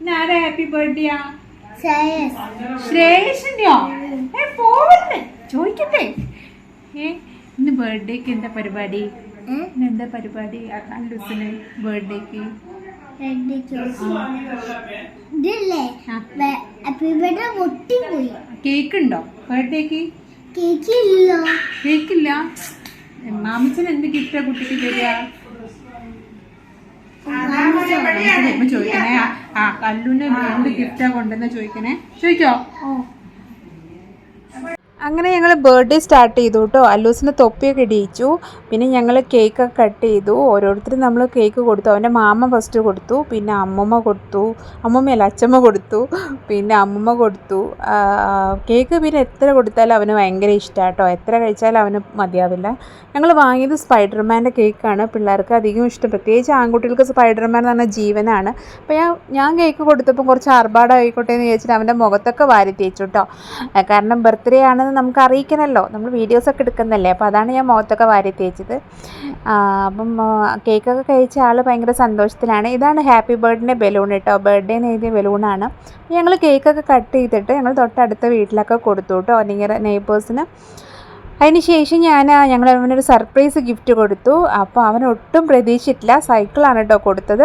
ആരാ ഹാപ്പി ബർത്ത്ഡേയാ ശ്രേയസ്. ശ്രേയസിന്റെയോ? ഏ പോവല്ലേ? ചോദിക്കട്ടെ. ഏ ഇന്ന് ബർത്ത്ഡേക്ക് എന്താ പരിപാടി? എന്താ പരിപാടി? അല്ലൂസിന് ബർത്ത്ഡേക്ക് ബർത്ത്ഡേ കേക്ക് ഉണ്ടോ ബർത്ത്ഡേക്ക് കേക്ക് കേക്കില്ല. കേക്ക് ഇല്ല മാമിച്ചൻ എന്ത് ഗിഫ്റ്റാ കുട്ടിക്ക് തരിക? ചോദിക്കണേ. ആ, കല്ലുനെ എന്ത് ഗിഫ്റ്റാ കൊണ്ടുവന്ന ചോദിക്കണേ. ചോദിക്കോ ഓ. അങ്ങനെ ഞങ്ങൾ ബർത്ത്ഡേ സ്റ്റാർട്ട് ചെയ്തു കേട്ടോ അല്ലൂസിന് തൊപ്പിയൊക്കെ ഇടിയിച്ചു. പിന്നെ ഞങ്ങൾ കേക്കൊക്കെ കട്ട് ചെയ്തു. ഓരോരുത്തരും നമ്മൾ കേക്ക് കൊടുത്തു. അവന്റെ മാമ ഫസ്റ്റ് കൊടുത്തു. പിന്നെ അമ്മമ്മ കൊടുത്തു. അമ്മമ്മയല്ല അച്ചമ്മ കൊടുത്തു. പിന്നെ അമ്മമ്മ കൊടുത്തു. കേക്ക് പിന്നെ എത്ര കൊടുത്താലും അവന് ഭയങ്കര ഇഷ്ടമാണ് കേട്ടോ എത്ര കഴിച്ചാലും അവന് മതിയാവില്ല. ഞങ്ങൾ വാങ്ങിയത് സ്പൈഡർമാന്റെ കേക്കാണ് പിള്ളേർക്ക് അധികം ഇഷ്ടം. പ്രത്യേകിച്ച് ആൺകുട്ടികൾക്ക് സ്പൈഡർമാൻ എന്ന് പറഞ്ഞാൽ ജീവനാണ്. അപ്പോൾ ഞാൻ ഞാൻ കേക്ക് കൊടുത്തപ്പോൾ കുറച്ച് ആർഭാടമായിക്കോട്ടെ എന്ന് ചോദിച്ചിട്ട് അവന്റെ മുഖത്തൊക്കെ വാരി തേച്ചു കേട്ടോ കാരണം ബർത്ത്ഡേ ആണെന്ന് നമുക്ക് അറിയിക്കണമല്ലോ നമ്മൾ വീഡിയോസൊക്കെ എടുക്കുന്നല്ലേ. അപ്പോൾ അതാണ് ഞാൻ മുഖത്തൊക്കെ വാരി തേച്ചത്. അപ്പം കേക്കൊക്കെ കഴിച്ച ആൾ ഭയങ്കര സന്തോഷത്തിലാണ്. ഇതാണ് ഹാപ്പി ബർത്ത്ഡേ ബലൂൺ കേട്ടോ ബർത്ത്ഡേ എന്ന് എഴുതിയ ബലൂണാണ് ഞങ്ങൾ കേക്കൊക്കെ കട്ട് ചെയ്തിട്ട് ഞങ്ങൾ തൊട്ടടുത്ത വീട്ടിലൊക്കെ കൊടുത്തു കേട്ടോ നിയർ നെയ്ബേഴ്സിന് അതിന് ശേഷം ഞാൻ ഞങ്ങൾ അവനൊരു സർപ്രൈസ് ഗിഫ്റ്റ് കൊടുത്തു. അപ്പോൾ അവൻ ഒട്ടും പ്രതീക്ഷിച്ചിട്ടില്ല സൈക്കിളാണ് കേട്ടോ കൊടുത്തത്.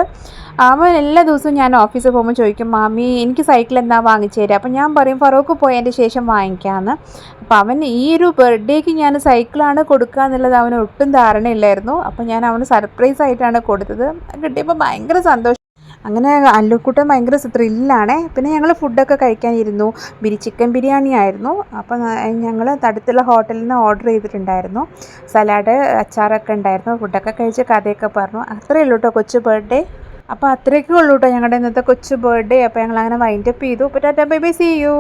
അവൻ എല്ലാ ദിവസവും ഞാൻ ഓഫീസിൽ പോകുമ്പോൾ ചോദിക്കും മാമി എനിക്ക് സൈക്കിൾ എന്താ വാങ്ങിച്ചു തരിക? അപ്പോൾ ഞാൻ പറയും ഫറോക്ക് പോയതിന്റെ ശേഷം വാങ്ങിക്കാമെന്ന് അപ്പോൾ അവൻ ഈ ഒരു ബർത്ത്ഡേക്ക് ഞാൻ സൈക്കിളാണ് കൊടുക്കുക എന്നുള്ളത് അവന് ഒട്ടും ധാരണയില്ലായിരുന്നു. അപ്പോൾ ഞാൻ അവന് സർപ്രൈസ് ആയിട്ടാണ് കൊടുത്തത്. കിട്ടിയപ്പോൾ ഭയങ്കര സന്തോഷം. അങ്ങനെ അല്ലുക്കൂട്ടം ഭയങ്കര ത്രില്ലാണ് പിന്നെ ഞങ്ങൾ ഫുഡൊക്കെ കഴിക്കാനിരുന്നു. ബിരി ചിക്കൻ ബിരിയാണി ആയിരുന്നു. അപ്പോൾ ഞങ്ങൾ അടുത്തുള്ള ഹോട്ടലിൽ നിന്ന് ഓർഡർ ചെയ്തിട്ടുണ്ടായിരുന്നു. സലാഡ് അച്ചാറൊക്കെ ഉണ്ടായിരുന്നു. ഫുഡൊക്കെ കഴിച്ച് കഥയൊക്കെ പറഞ്ഞു. അത്രയേ ഉള്ളൂ കേട്ടോ കൊച്ചു ബർത്ത്ഡേ അപ്പോൾ അത്രയൊക്കെ ഉള്ളൂ കേട്ടോ ഞങ്ങളുടെ ഇന്നത്തെ കൊച്ചു ബർത്ത്ഡേ അപ്പോൾ ഞങ്ങൾ അങ്ങനെ വൈൻഡപ്പ് ചെയ്തു. അപ്പോൾ tata bye bye see you